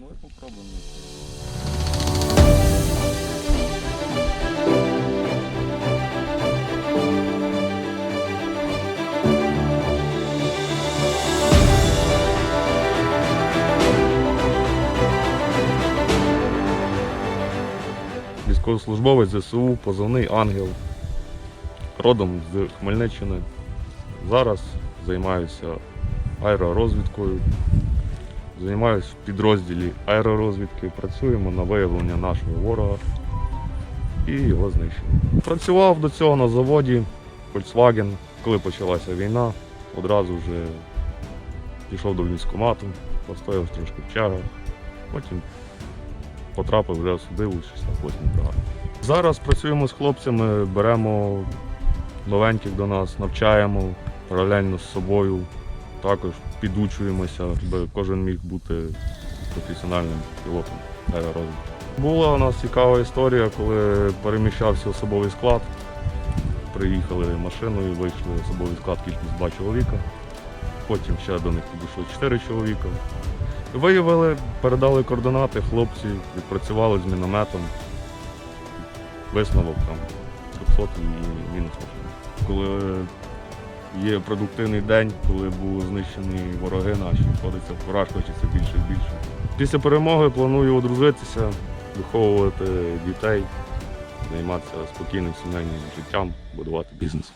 Ну і попробуємо. Військовослужбовець ЗСУ, позивний ангел. Родом з Хмельниччини. Зараз займаюся аеророзвідкою. Займаюся в підрозділі аеророзвідки. Працюємо на виявлення нашого ворога і його знищення. Працював до цього на заводі Volkswagen. Коли почалася війна, одразу вже пішов до військкомату, постояв трошки в чергах, потім потрапив вже сюди у 68 бригаду. Зараз працюємо з хлопцями, беремо новеньких до нас, навчаємо паралельно з собою. Також підучуємося, щоб кожен міг бути професіональним пілотом аеророзвідки. Була у нас цікава історія, коли переміщався особовий склад. Приїхали машиною, вийшли особовий склад кількість два чоловіка. Потім ще до них підійшло чотири чоловіка. Виявили, передали координати, хлопці відпрацювали з мінометом. Висновок там 300 і мінус машина. Коли Є продуктивний день, коли були знищені вороги наші, входиться враж, хочеться більше і більше. Після перемоги планую одружитися, виховувати дітей, займатися спокійним сімейним життям, будувати бізнес.